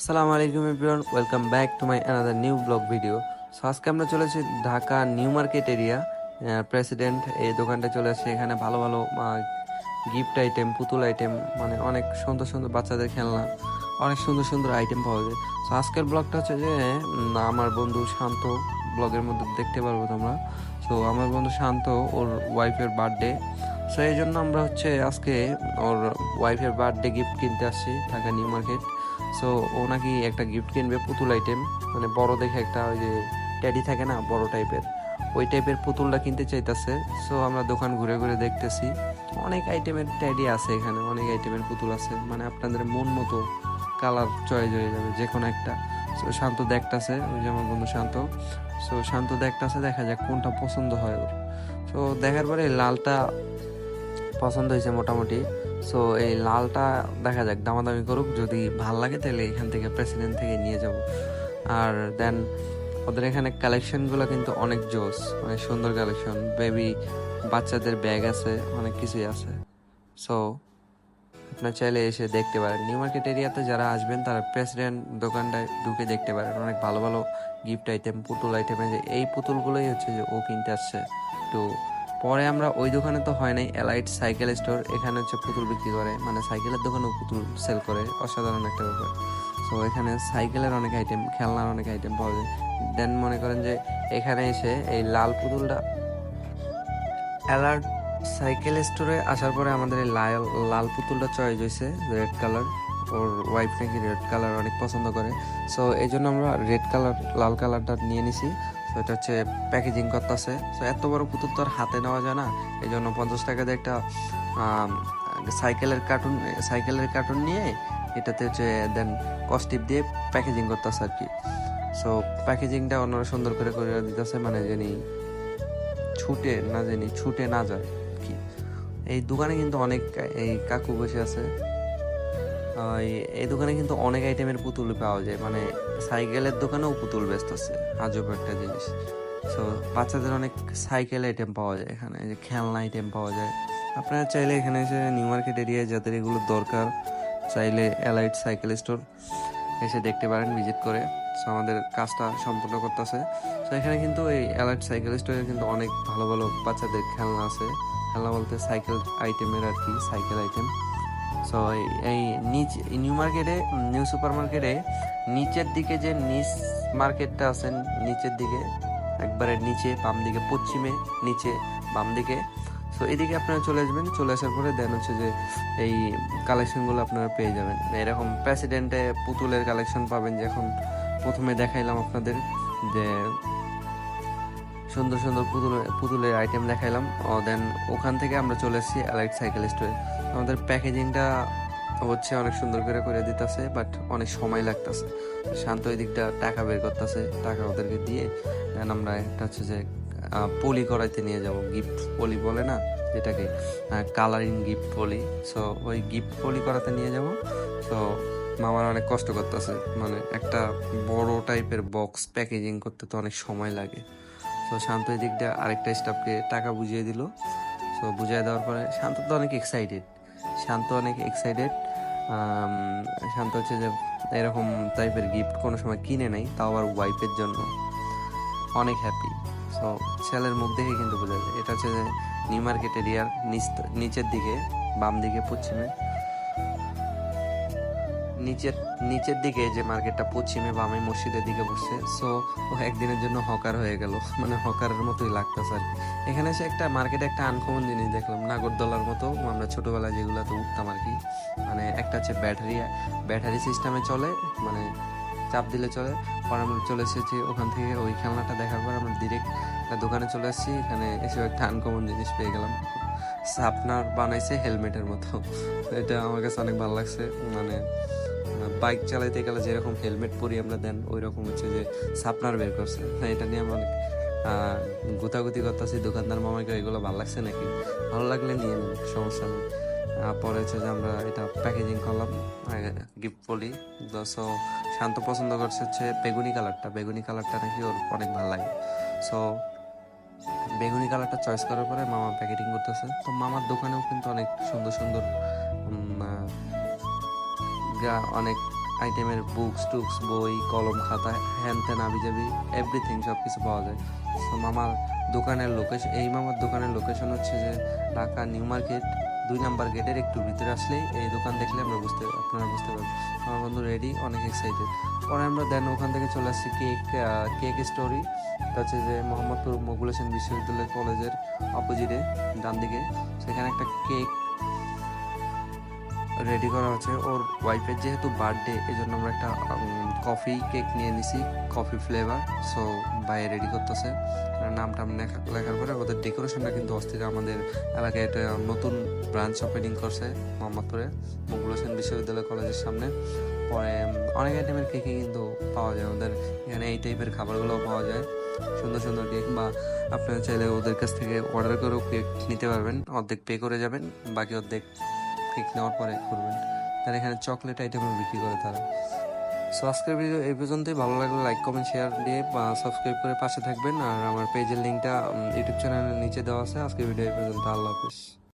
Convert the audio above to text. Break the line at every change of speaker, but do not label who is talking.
আসসালামু আলাইকুম everyone, welcome back to my another new blog video. So আজকে আমরা চলে চলেছি Dhaka new market area president, এই দোকানটা চলে আসছে। এখানে ভালো ভালো গিফট আইটেম, পুতুল আইটেম মানে অনেক সুন্দর সুন্দর বাচ্চাদের খেলনা, অনেক সুন্দর সুন্দর আইটেম পাওয়া যায়। সো আজকের ব্লগটা হচ্ছে যে আমার বন্ধু শান্ত ব্লগের মধ্যে দেখতে পারব তোমরা। সো আমার বন্ধু শান্ত, ওর ওয়াইফের বার্থডে। সো এই জন্য আমরা হচ্ছে আজকে ওর ওয়াইফের বার্থডে গিফট কিনতে আসছি ঢাকা নিউ মার্কেট। সো ও নাকি একটা গিফট কিনবে পুতুল আইটেম মানে বড় দেখে একটা ওই যে ট্যাডি থাকে না, বড় টাইপের ওই টাইপের পুতুলটা কিনতে চাইতেছে। সো আমরা দোকান ঘুরে ঘুরে দেখতেছি। অনেক আইটেমের ট্যাডি আছে এখানে, অনেক আইটেমের পুতুল আছে। মানে আপনাদের মন মতো কালার চয়েস হয়ে যাবে যে কোনো একটা। সো শান্ত দেখতাছে, ওই যে আমার বন্ধু শান্ত। সো শান্ত দেখতাছে, দেখা যাক কোনটা পছন্দ হয় ওর। সো দেখার পরে লালটা পছন্দ হয়েছে মোটামুটি। সো এই লালটা দেখা যাক, দামাদামি করুক। যদি ভালো লাগে, তাহলে এখান থেকে প্রেসিডেন্ট থেকে নিয়ে যাব। আর দেন ওদের এখানে কালেকশনগুলো কিন্তু অনেক জোস অনেক সুন্দর কালেকশন বেবি বাচ্চাদের ব্যাগ আছে, অনেক কিছুই আছে। সো আপনার চাইলে এসে দেখতে পারেন। নিউ মার্কেট এরিয়াতে যারা আসবেন, তারা প্রেসিডেন্ট দোকানটায় ঢুকে দেখতে পারেন। অনেক ভালো ভালো গিফট আইটেম পুতুল আইটেম এই পুতুলগুলোই হচ্ছে যে ও কিনতে আসছে। তো পরে আমরা ওই দোকানে তো হয় নাই এলাইট সাইকেল স্টোর এখানে হচ্ছে পুতুল বিক্রি করে। মানে সাইকেলের দোকানেও পুতুল সেল করে, অসাধারণ একটা ব্যাপার। তো এখানে সাইকেলের অনেক আইটেম খেলনার অনেক আইটেম পাওয়া যায়। দেন মনে করেন যে, এখানে এসে এই লাল পুতুলটা অ্যালার্ট সাইকেল স্টোরে আসার পরে আমাদের এই লাল লাল পুতুলটা চয়েস হয়েছে রেড কালার ওর ওয়াইফ নাকি রেড কালার অনেক পছন্দ করে। সো এই জন্য আমরা রেড কালার লাল কালারটা নিয়ে নিছি। তো এটা হচ্ছে প্যাকেজিং করতেছে। তো এত বড় পুতুল তো আর হাতে নেওয়া যায় না। এই জন্য পঞ্চাশ টাকা দিয়ে একটা সাইকেলের কার্টুন সাইকেলের কার্টুন নিয়ে এটাতে হচ্ছে দেন কস্টিপ দিয়ে প্যাকেজিং করতেছে আর কি। সো প্যাকেজিংটা অন্যরা সুন্দর করে করে দিতেছে মানে যিনি ছুটে না জানি, ছুটে না যায় কি। এই দোকানে কিন্তু অনেক, এই কাকু বসে আছে। এই- দোকানে কিন্তু অনেক আইটেমের পুতুল পাওয়া যায়। মানে সাইকেলের দোকানেও পুতুল ব্যস্ত আছে, আজব একটা জিনিস। সো বাচ্চাদের অনেক সাইকেল আইটেম পাওয়া যায় এখানে যে খেলনা আইটেম পাওয়া যায়। আপনারা চাইলে এখানে এসে নিউ মার্কেট এরিয়ায় যাদের এগুলো দরকার, চাইলে এলাইট সাইকেল স্টোর এসে দেখতে পারেন ভিজিট করে। সো আমাদের কাজটা সম্পূর্ণ করতেছে। সো এখানে কিন্তু এই অ্যালার্ট সাইকেল স্টোরে কিন্তু অনেক ভালো ভালো বাচ্চাদের খেলনা আছে। খেলনা বলতে সাইকেল আইটেমের আর কি সাইকেল আইটেম সো এই নিচ নিউ মার্কেটে নিউ সুপার মার্কেটে নিচের দিকে যে নিচ মার্কেটটা আছে, নিচের দিকে, একবারে নিচে, বাম দিকে, পশ্চিমে নিচে, বাম দিকে সো এদিকে আপনারা চলে আসবেন, চলে আসার পরে দেন হচ্ছে যে এই কালেকশনগুলো আপনারা পেয়ে যাবেন। এরকম প্রেসিডেন্টে পুতুলের কালেকশন পাবেন যে এখন প্রথমে দেখাইলাম আপনাদের যে সুন্দর সুন্দর পুতুল, পুতুলের আইটেম দেখাইলাম দেন ওখান থেকে আমরা চলে এসেছি অ্যালাইট সাইকেল স্টোরে আমাদের প্যাকেজিংটা হচ্ছে অনেক সুন্দর করে করে দিতেছে বাট অনেক সময় লাগতেছে। শান্ত ওই দিকটা টাকা বের করতেছে, টাকা ওদেরকে দিয়ে দেন আমরা একটা হচ্ছে যে পলি করাইতে নিয়ে যাব। গিফট পলি বলে না, যেটাকে কালারিং গিফট পলি। সো ওই গিফট পলি করাতে নিয়ে যাব। সো মামার অনেক কষ্ট করতেছে। মানে একটা বড় টাইপের বক্স প্যাকেজিং করতে তো অনেক সময় লাগে। তো শান্ত এই দিকটা আরেকটা স্টাফকে টাকা বুঝিয়ে দিল। সো বুঝিয়ে দেওয়ার পরে, শান্ত তো অনেক এক্সাইটেড শান্ত অনেক এক্সাইটেড শান্ত হচ্ছে যে এরকম টাইপের গিফট কোনো সময় কিনে নেই, তাও আবার ওয়াইফের জন্য অনেক হ্যাপি সো ছেলের মুখ দেখে কিন্তু বোঝা যায়। এটা হচ্ছে নিউ মার্কেট এরিয়ার নিচ নিচের দিকে বাম দিকে পশ্চিমে। নিচের নিচের দিকে যে মার্কেটটা পশ্চিমে বামে মসজিদের দিকে বসছে সো ও একদিনের জন্য হকার হয়ে গেল। মানে হকারের মতোই লাগতেছে আর এখানে এসে একটা মার্কেটে একটা আনকমন জিনিস দেখলাম, নাগরদোলার মতো। আমরা ছোটবেলায় যেগুলোতে উঠতাম আর কি। মানে একটা হচ্ছে ব্যাটারি ব্যাটারি সিস্টেমে চলে মানে চাপ দিলে চলে। পরে আমরা চলে এসেছি ওখান থেকে ওই খেলনাটা দেখার পর আমরা ডিরেক্ট দোকানে চলে এসেছি এখানে এসে একটা আনকমন জিনিস পেয়ে গেলাম। সাপনার বানাইছে হেলমেটের মতো। এটা আমার কাছে অনেক ভালো লাগছে। মানে বাইক চালাইতে গেলে যেরকম হেলমেট পরি আমরা দেন ওই রকম হচ্ছে যে সাপনার বের করছে। হ্যাঁ, এটা নিয়ে আমি অনেক গুতাগুতি করতেছি। দোকানদার মামাকে এগুলো ভালো লাগছে নাকি? ভালো লাগলে নিয়ে নেন সমস্যা নেই। পরে হচ্ছে যে আমরা এটা প্যাকেজিং করলাম গিফট পলি সো শান্ত পছন্দ করছে হচ্ছে বেগুনি কালারটা বেগুনি কালারটা নাকি ওর অনেক ভালো লাগে। সো বেগুনি কালারটা চয়েস করার পরে মামা প্যাকেটিং করতেছে। তো মামার দোকানেও কিন্তু অনেক সুন্দর সুন্দর অনেক আইটেমের বুকস টুকস বই, কলম, খাতা হ্যান ত্যান আবি যাবি এভরিথিং সব কিছু পাওয়া যায়। তো মামার দোকানের লোকেশন এই মামার দোকানের লোকেশন হচ্ছে যে ঢাকা নিউ মার্কেট দুই নাম্বার গেটের একটু ভিতরে আসলেই এই দোকান দেখলে আমরা বুঝতে, আপনারা বুঝতে পারবেন। আমার বন্ধু রেডি অনেক এক্সাইটেড পরে আমরা দেন ওখান থেকে চলে আসছি কেক কেক স্টোরি এটা হচ্ছে যে মোহাম্মদপুর মোগুল হোসেন বিশ্ববিদ্যালয় কলেজের অপোজিটে ডান দিকে সেখানে একটা কেক রেডি করা আছে। ওর ওয়াইফের যেহেতু বার্থডে এই জন্য আমরা একটা কফি কেক নিয়ে নিছি কফি ফ্লেভার সো ভাই রেডি করতেছে। নাম টাম লেখা- লেখার পরে ওদের ডেকোরেশনটা কিন্তু অস্থির। আমাদের এলাকায় একটা নতুন ব্রাঞ্চ ওপেনিং করছে মোহাম্মদপুরে মগুল হোসেন বিশ্ববিদ্যালয় কলেজের সামনে। পরে অনেক আইটেমের কেকই কিন্তু পাওয়া যায়। ওদের এখানে এই টাইপের খাবারগুলোও পাওয়া যায়। সুন্দর সুন্দর কেক বা আপনারা চাইলে ওদের কাছ থেকে অর্ডার করেও কেক নিতে পারবেন। অর্ধেক পে করে যাবেন, বাকি অর্ধেক কেক নেওয়ার পরে করবেন তারা এখানে চকলেট আইটেমও বিক্রি করে তারা। সো আজকের ভিডিও এই পর্যন্তই। ভালো লাগলে লাইক কমেন্ট শেয়ার দিয়ে সাবস্ক্রাইব করে পাশে থাকবেন। আর আমার পেজের লিঙ্কটা ইউটিউব চ্যানেলের নিচে দেওয়া আছে। আজকের ভিডিও এই পর্যন্ত। আল্লাহ হাফিজ।